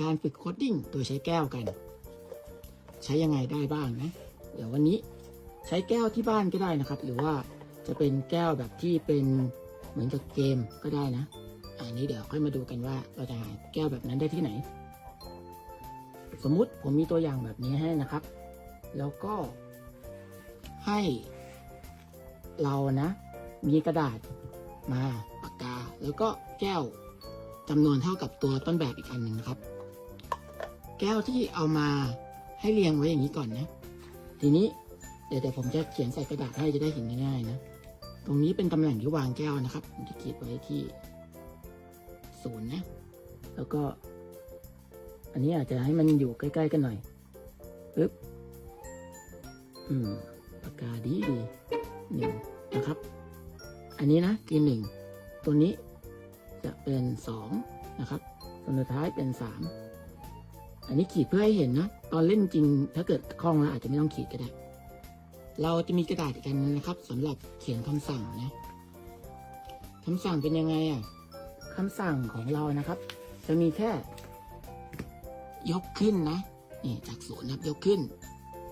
การฝึกโคดดิ้งโดยใช้แก้วกัน ใช้ยังไงได้บ้างนะ เดี๋ยววันนี้ใช้แก้วที่บ้านก็ได้นะครับ หรือว่าจะเป็นแก้วแบบที่เป็นเหมือนกับเกมก็ได้นะ อันนี้เดี๋ยวค่อยมาดูกันว่าเราจะหาแก้วแบบนั้นได้ที่ไหน สมมุติผมมีตัวอย่างแบบนี้ให้นะครับ แล้วก็ให้เรานะ มีกระดาษมาปากกา แล้วก็แก้วจำนวนเท่ากับตัวต้นแบบอีกอันหนึ่งนะครับ แก้วที่เอามาให้เรียงไว้อย่างนี้ก่อนนะ ทีนี้เดี๋ยวเดี๋ยวผมจะเขียนใส่กระดาษให้จะได้เห็นง่ายๆนะ ตรงนี้เป็นตำแหน่งที่วางแก้วนะครับ ผมจะขีดไว้ที่ศูนย์นะ แล้วก็ อันนี้อาจจะให้มันอยู่ใกล้ๆกันหน่อยปึ๊บ อืมปากกาดีดีหนึ่งนะครับ อันนี้นะคือหนึ่งตัวนี้จะเป็นสองนะครับตัวสุดท้ายเป็นสาม อันนี้ขีดเพื่อให้เห็นนะ ตอนเล่นจริง ถ้าเกิดคล่องแล้วอาจจะไม่ต้องขีดก็ได้ เราจะมีกระดาษอีกอันนึงนะครับสำหรับเขียนคำสั่งนะคำสั่งเป็นยังไงอะคำสั่งของเรานะครับ จะมีแค่ ยกขึ้นนะนี่จากศูนย์นับยกขึ้น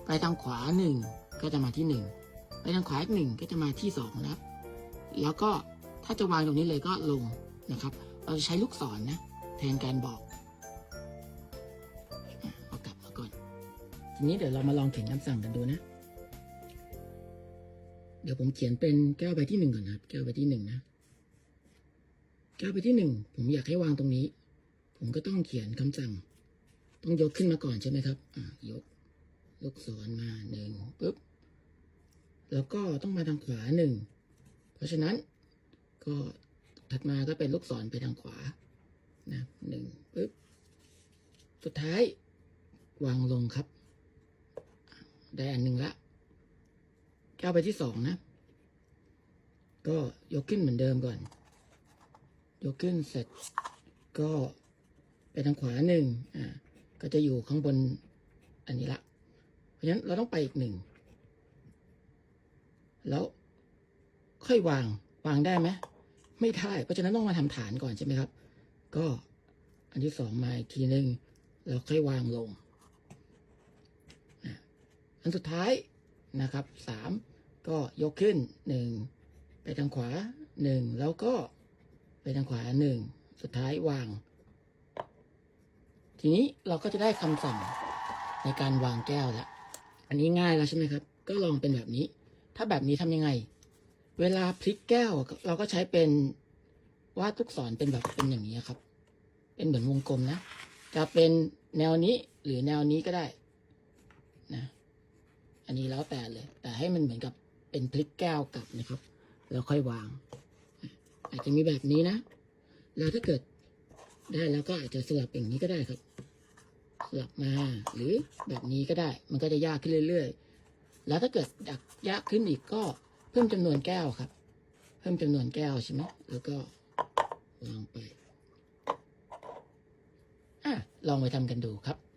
ไปทางขวาหนึ่งก็จะมาที่หนึ่งไปทางขวาอีกหนึ่งก็จะมาที่สองนะครับ แล้วก็ถ้าจะวางตรงนี้เลยก็ลงนะครับ เราจะใช้ลูกศรนะแทนการบอก ทีนี้เดี๋ยวเรามาลองเขียนคำสั่งกันดูนะ เดี๋ยวผมเขียนเป็นแก้วใบที่หนึ่งก่อนนะครับ แก้วใบที่หนึ่งนะ แก้วใบที่หนึ่งผมอยากให้วางตรงนี้ ผมก็ต้องเขียนคำสั่ง ต้องยกขึ้นมาก่อนใช่ไหมครับยกยกศรมาหนึ่งปุ๊บ แล้วก็ต้องมาทางขวาหนึ่ง เพราะฉะนั้นก็ถัดมาก็เป็นลูกศรไปทางขวา นะหนึ่งปุ๊บ สุดท้ายวางลงครับ ได้อันหนึ่งละก้าวไปที่สองนะ ก็ยกขึ้นเหมือนเดิมก่อน ยกขึ้นเสร็จ ก็ไปทางขวาหนึ่งอ่า ก็จะอยู่ข้างบนอันนี้ละ เพราะฉะนั้นเราต้องไปอีกหนึ่ง แล้วค่อยวาง วางได้ไหม ไม่ได้ เพราะฉะนั้นต้องมาทำฐานก่อนใช่ไหมครับ ก็อันที่สองมาอีกทีหนึ่งแล้วค่อยวางลง อันสุดท้ายนะครับสามก็ยกขึ้นหนึ่งไปทางขวาหนึ่งแล้วก็ไปทางขวาหนึ่งสุดท้ายวาง ทีนี้เราก็จะได้คำสั่งในการวางแก้วแล้วอันนี้ง่ายแล้วใช่ไหมครับ ก็ลองเป็นแบบนี้ ถ้าแบบนี้ทำยังไง เวลาพลิกแก้วเราก็ใช้เป็นวาดลูกศรเป็นแบบเป็นอย่างนี้ครับ เป็นเหมือนวงกลมนะ จะเป็นแนวนี้หรือแนวนี้ก็ได้นะ อันนี้แล้วแต่เลย แต่ให้มันเหมือนกับเป็นพลิกแก้วกลับนะครับ แล้วค่อยวาง อาจจะมีแบบนี้นะ แล้วถ้าเกิดได้แล้วก็อาจจะสลับอย่างนี้ก็ได้ครับ สลับมา หรือแบบนี้ก็ได้ มันก็จะยากขึ้นเรื่อยๆ แล้วถ้าเกิดอยากยากขึ้นอีกก็เพิ่มจำนวนแก้วครับ เพิ่มจำนวนแก้วใช่ไหมแล้วก็วางไปอะลองไปทำกันดูครับ